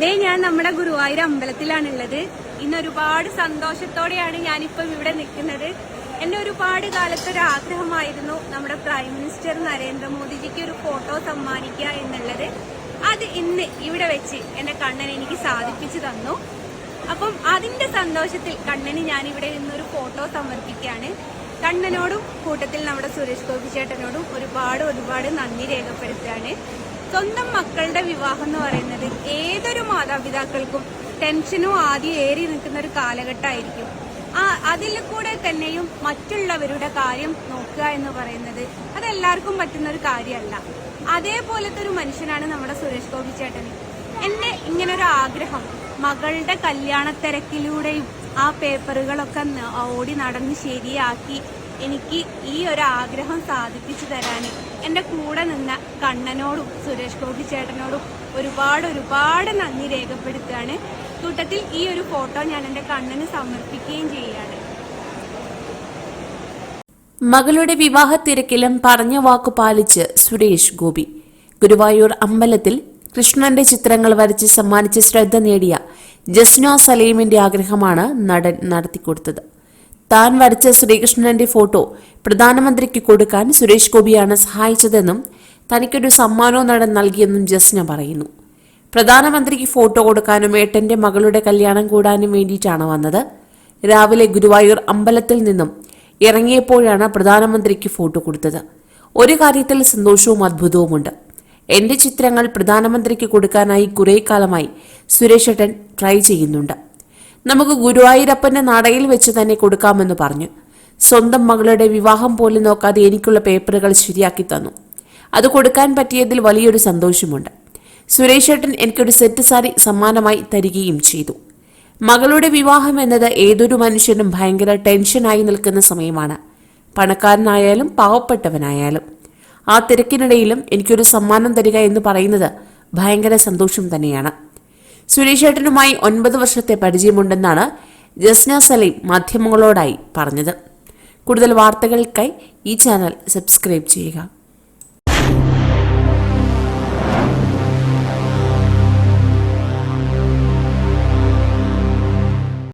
ദേ ഞാൻ നമ്മുടെ ഗുരുവായൂർ അമ്പലത്തിലാണുള്ളത്. ഇന്ന് ഒരുപാട് സന്തോഷത്തോടെയാണ് ഞാനിപ്പം ഇവിടെ നിൽക്കുന്നത്. എന്റെ ഒരുപാട് കാലത്തെ ഒരു ആഗ്രഹമായിരുന്നു നമ്മുടെ പ്രൈം മിനിസ്റ്റർ നരേന്ദ്രമോദിജിക്ക് ഒരു ഫോട്ടോ സമ്മാനിക്കുക എന്നുള്ളത്. അത് ഇന്ന് ഇവിടെ വെച്ച് എന്റെ കണ്ണൻ എനിക്ക് സാധിപ്പിച്ചു തന്നു. അപ്പം അതിന്റെ സന്തോഷത്തിൽ കണ്ണന് ഞാൻ ഇവിടെ നിന്നൊരു ഫോട്ടോ സമർപ്പിക്കുകയാണ്. കണ്ണനോടും കൂട്ടത്തിൽ നമ്മുടെ സുരേഷ് ഗോപി ചേട്ടനോടും ഒരുപാട് ഒരുപാട് നന്ദി രേഖപ്പെടുത്തുകയാണ്. സ്വന്തം മക്കളുടെ വിവാഹം എന്ന് പറയുന്നത് ഏതൊരു മാതാപിതാക്കൾക്കും ടെൻഷനും ആദ്യം ഏറി നിൽക്കുന്ന ഒരു കാലഘട്ടമായിരിക്കും. ആ അതിൽ കൂടെ തന്നെയും മറ്റുള്ളവരുടെ കാര്യം നോക്കുക എന്ന് പറയുന്നത് അതെല്ലാവർക്കും പറ്റുന്ന ഒരു കാര്യമല്ല. അതേപോലത്തെ ഒരു മനുഷ്യനാണ് നമ്മുടെ സുരേഷ് ഗോപി ചേട്ടൻ. എന്റെ ഒരു ആഗ്രഹം മകളുടെ കല്യാണ തിരക്കിലൂടെയും ആ പേപ്പറുകളൊക്കെ ഓടി നടന്ന് ശരിയാക്കി എനിക്ക് ഈ ഒരു ആഗ്രഹം സാധിപ്പിച്ചു തരാൻ എന്റെ കൂടെ നിന്ന കണ്ണനോടും സുരേഷ് ഗോപി ചേട്ടനോടും ഒരുപാട് ഒരുപാട് നന്ദി രേഖപ്പെടുത്തുകയാണ്. കൂട്ടത്തിൽ ഈ ഒരു ഫോട്ടോ ഞാൻ എന്റെ കണ്ണന് സമർപ്പിക്കുകയും ചെയ്യുകയാണ്. മകളുടെ വിവാഹ തിരക്കിലും പറഞ്ഞ വാക്കു പാലിച്ച് സുരേഷ് ഗോപി. ഗുരുവായൂർ അമ്പലത്തിൽ കൃഷ്ണന്റെ ചിത്രങ്ങൾ വരച്ച് സമ്മാനിച്ച് ശ്രദ്ധ നേടിയ ജസ്നോ സലീമിന്റെ ആഗ്രഹമാണ് നടൻ നടത്തിക്കൊടുത്തത്. താൻ വരച്ച ശ്രീകൃഷ്ണന്റെ ഫോട്ടോ പ്രധാനമന്ത്രിക്ക് കൊടുക്കാൻ സുരേഷ് ഗോപിയാണ് സഹായിച്ചതെന്നും തനിക്കൊരു സമ്മാനവും നടൻ നൽകിയെന്നും ജസ്ന പറയുന്നു. പ്രധാനമന്ത്രിക്ക് ഫോട്ടോ കൊടുക്കാനും ഏട്ടന്റെ മകളുടെ കല്യാണം കൂടാനും വേണ്ടിയിട്ടാണ് വന്നത്. രാവിലെ ഗുരുവായൂർ അമ്പലത്തിൽ നിന്നും ഇറങ്ങിയപ്പോഴാണ് പ്രധാനമന്ത്രിക്ക് ഫോട്ടോ കൊടുത്തത്. ഒരു കാര്യത്തിൽ സന്തോഷവും അത്ഭുതവുമുണ്ട്. എന്റെ ചിത്രങ്ങൾ പ്രധാനമന്ത്രിക്ക് കൊടുക്കാനായി കുറേ കാലമായി സുരേഷ് ഏട്ടൻ ട്രൈ ചെയ്യുന്നുണ്ട്. നമുക്ക് ഗുരുവായൂരപ്പന്റെ നടയിൽ വെച്ച് തന്നെ കൊടുക്കാമെന്ന് പറഞ്ഞു. സ്വന്തം മകളുടെ വിവാഹം പോലും നോക്കാതെ എനിക്കുള്ള പേപ്പറുകൾ ശരിയാക്കി തന്നു. അത് കൊടുക്കാൻ പറ്റിയതിൽ വലിയൊരു സന്തോഷമുണ്ട്. സുരേഷ് ഏട്ടൻ എനിക്കൊരു സെറ്റ് സാരി സമ്മാനമായി തരികയും ചെയ്തു. മകളുടെ വിവാഹം എന്നത് ഏതൊരു മനുഷ്യനും ഭയങ്കര ടെൻഷനായി നിൽക്കുന്ന സമയമാണ്. പണക്കാരനായാലും പാവപ്പെട്ടവനായാലും. ആ തിരക്കിനിടയിലും എനിക്കൊരു സമ്മാനം തരിക എന്ന് പറയുന്നത് ഭയങ്കര സന്തോഷം തന്നെയാണ്. സുരേഷ് ഏട്ടനുമായി ഒൻപത് വർഷത്തെ പരിചയമുണ്ടെന്നാണ് ജസ്ന സലീം മാധ്യമങ്ങളോടായി പറഞ്ഞത്. കൂടുതൽ വാർത്തകൾക്കായി ഈ ചാനൽ സബ്സ്ക്രൈബ് ചെയ്യുക.